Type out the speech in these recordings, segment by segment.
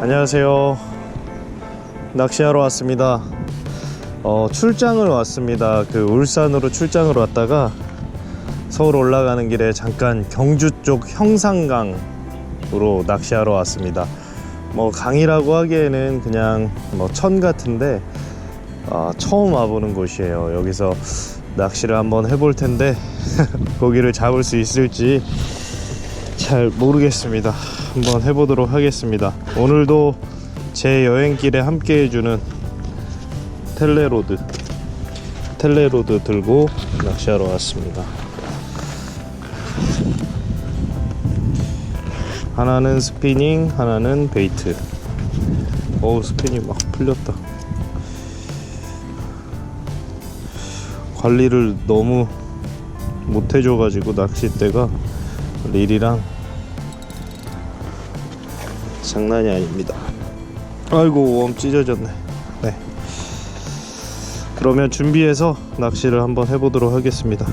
안녕하세요. 낚시하러 왔습니다. 어, 출장을 왔습니다. 그 울산으로 출장을 왔다가 서울 올라가는 길에 잠깐 경주 쪽 형산강으로 낚시하러 왔습니다. 뭐 강이라고 하기에는 그냥 뭐 천 같은데 아, 처음 와보는 곳이에요. 여기서 낚시를 한번 해볼 텐데 고기를 잡을 수 있을지 잘 모르겠습니다. 한번 해보도록 하겠습니다. 오늘도 제 여행길에 함께 해주는 텔레로드 텔레로드 들고 낚시하러 왔습니다. 하나는 스피닝, 하나는 베이트. 어우 스피닝 막 풀렸다. 관리를 너무 못 해줘가지고 낚싯대가 릴이랑 장난이 아닙니다. 아이고 웜 찢어졌네. 네. 그러면 준비해서 낚시를 한번 해보도록 하겠습니다.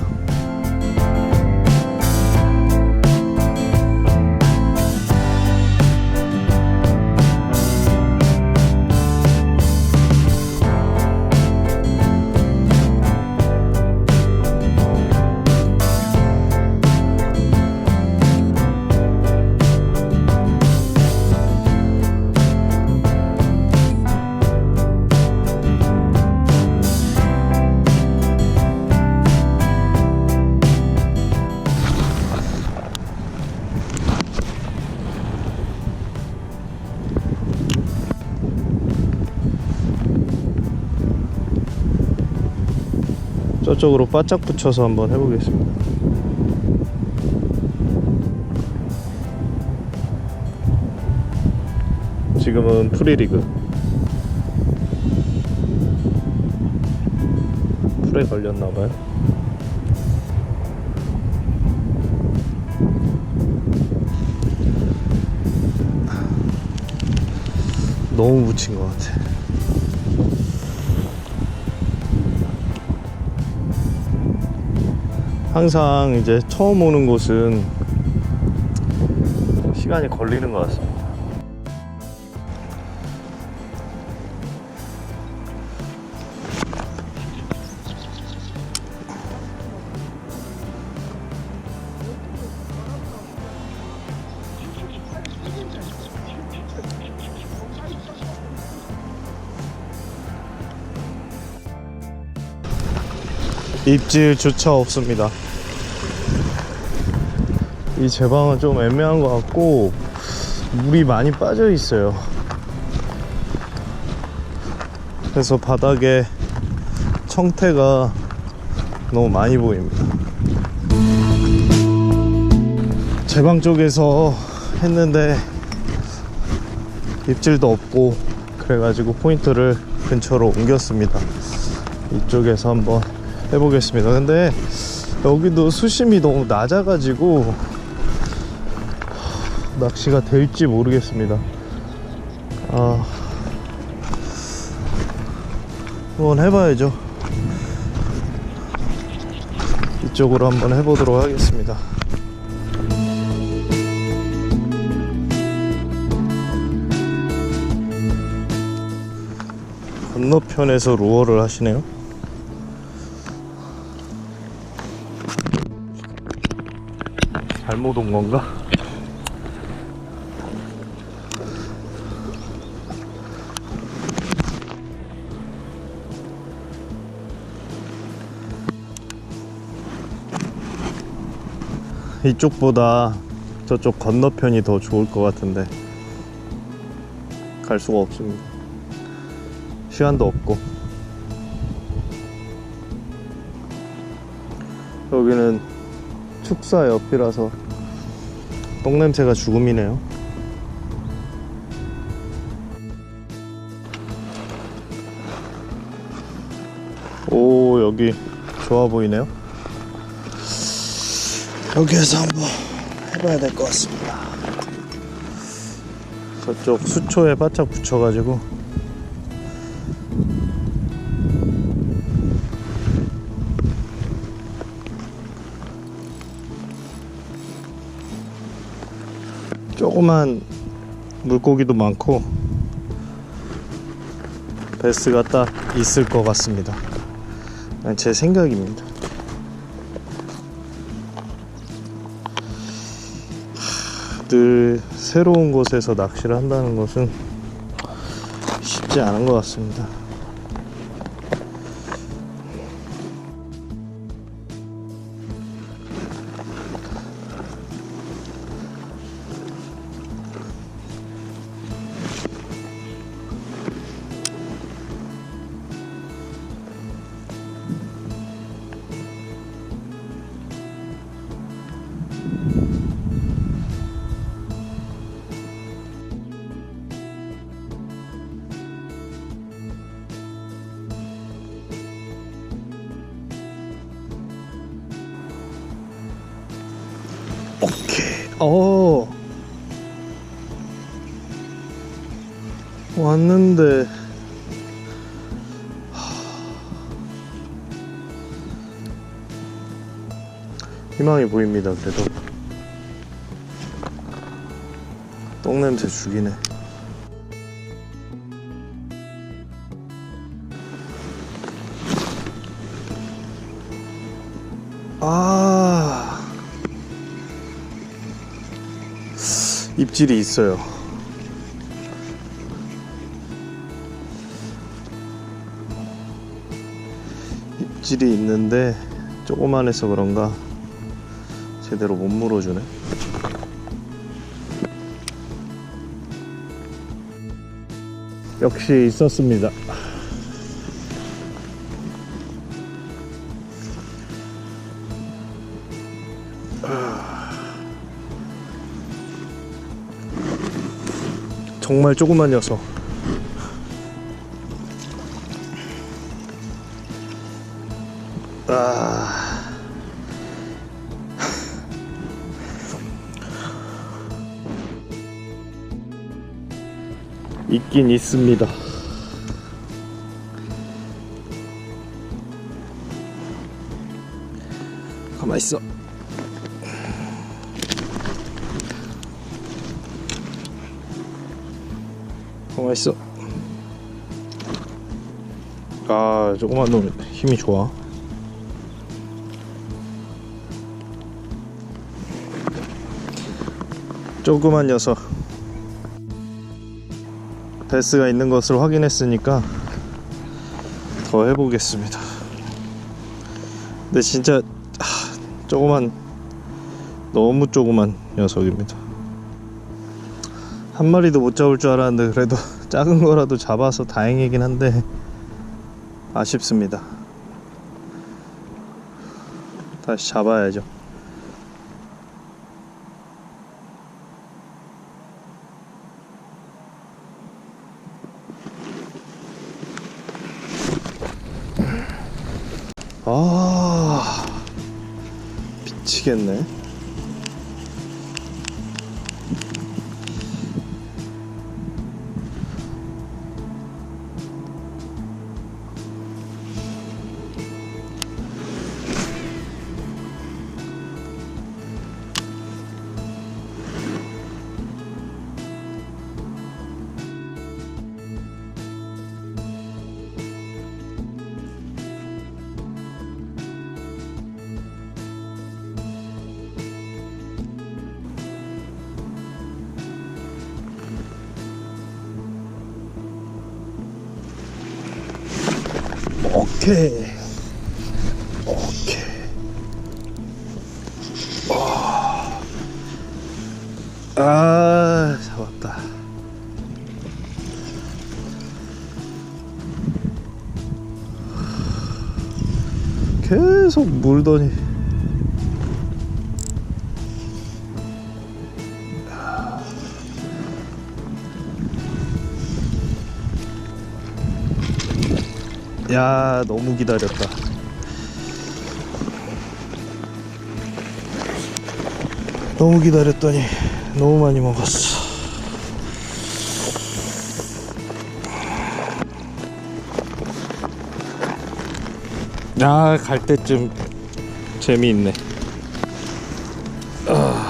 저쪽으로 바짝 붙여서 한번 해보겠습니다. 지금은 프리리그. 풀에 걸렸나봐요. 너무 묻힌 것 같아. 항상 이제 처음 오는 곳은 시간이 걸리는 것 같습니다. 입질 조차 없습니다. 이 제방은 좀 애매한 것 같고 물이 많이 빠져 있어요. 그래서 바닥에 청태가 너무 많이 보입니다. 제방 쪽에서 했는데 입질도 없고 그래가지고 포인트를 근처로 옮겼습니다. 이쪽에서 한번 해보겠습니다. 근데 여기도 수심이 너무 낮아가지고 낚시가 될지 모르겠습니다. 아, 한번 해봐야죠. 이쪽으로 한번 해보도록 하겠습니다. 건너편에서 루어를 하시네요. 잘못 온 건가? 이쪽보다 저쪽 건너편이 더 좋을 것 같은데 갈 수가 없습니다. 시간도 없고 여기는 축사 옆이라서 똥냄새가 죽음이네요. 오 여기 좋아 보이네요. 여기에서 한번 해봐야 될 것 같습니다. 저쪽 수초에 바짝 붙여가지고 조그만 물고기도 많고 베스가 딱 있을 것 같습니다. 제 생각입니다. 늘 새로운 곳에서 낚시를 한다는 것은 쉽지 않은 것 같습니다. 왔는데. 하. 희망이 보입니다. 그래도. 똥 냄새 죽이네. 아. 입질이 있어요. 입질이 있는데 조그만해서 그런가 제대로 못 물어주네. 역시 있었습니다. 정말 조그만 녀석. 있긴 있습니다. 가만 있어. 가만 있어. 아, 조그만 놈 힘이 좋아. 조그만 녀석. 베스가 있는 것을 확인했으니까 더 해보겠습니다. 근데 진짜 하, 조그만 너무 조그만 녀석입니다. 한 마리도 못 잡을 줄 알았는데 그래도 작은 거라도 잡아서 다행이긴 한데 아쉽습니다. 다시 잡아야죠. 아 미치겠네. 오케이. 오케이. 와. 아, 잡았다. 계속 물더니 야 너무 기다렸다 너무 기다렸더니 너무 많이 먹었어 야갈 때쯤 재미있네 아.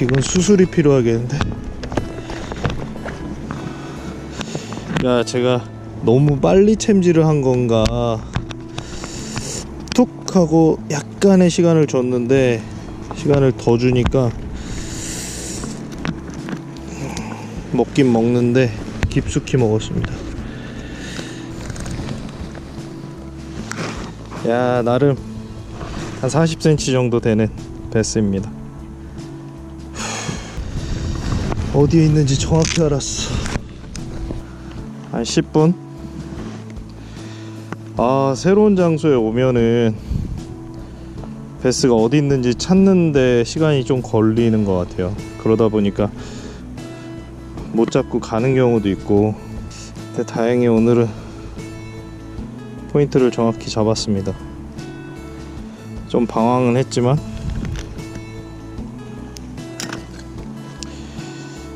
이건 수술이 필요하겠는데. 야, 제가 너무 빨리 챔질을 한 건가. 툭 하고 약간의 시간을 줬는데, 시간을 더 주니까, 먹긴 먹는데, 깊숙이 먹었습니다. 야, 나름 한 40cm 정도 되는 베스입니다. 어디에 있는지 정확히 알았어. 한 10분? 아, 새로운 장소에 오면은 베스가 어디 있는지 찾는데 시간이 좀 걸리는 것 같아요. 그러다 보니까 못 잡고 가는 경우도 있고. 근데 다행히 오늘은 포인트를 정확히 잡았습니다. 좀 방황은 했지만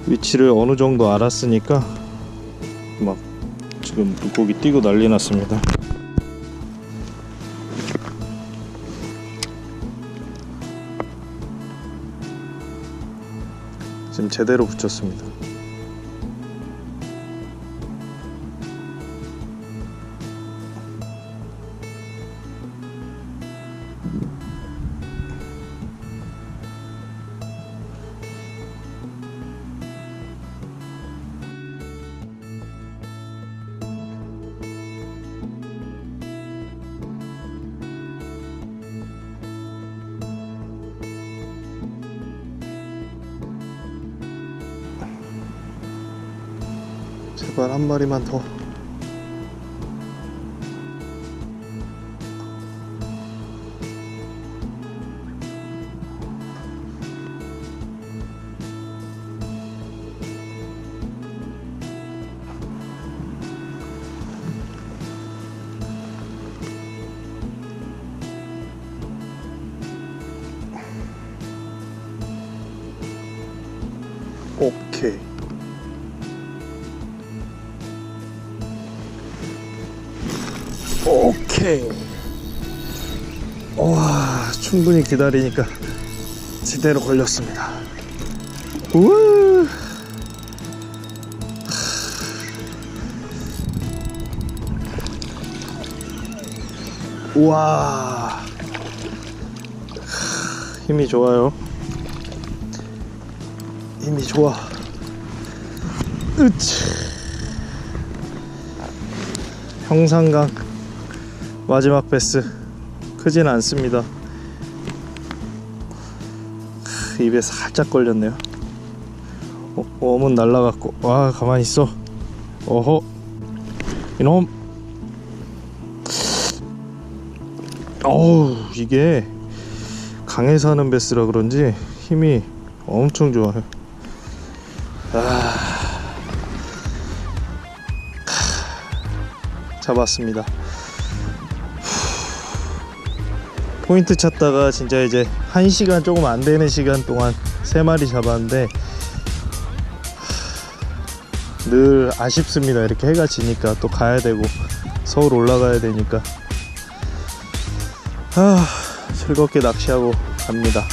위치를 어느 정도 알았으니까 막 지금 물고기 뛰고 난리 났습니다. 지금 제대로 붙였습니다. 제발 한 마리만 더. 오케이. 와, 충분히 기다리니까 제대로 걸렸습니다. 우. 우와. 힘이 좋아요. 힘이 좋아. 으치. 형상강 마지막 베스 크진 않습니다. 크, 입에 살짝 걸렸네요. 어, 웜은 날라갔고 와 가만히 있어. 어허 이놈. 어우 이게 강에서 하는 베스라 그런지 힘이 엄청 좋아요. 아. 잡았습니다. 포인트 찾다가 진짜 이제 1시간 조금 안 되는 시간 동안 3마리 잡았는데 늘 아쉽습니다. 이렇게 해가 지니까 또 가야 되고 서울 올라가야 되니까 아, 즐겁게 낚시하고 갑니다.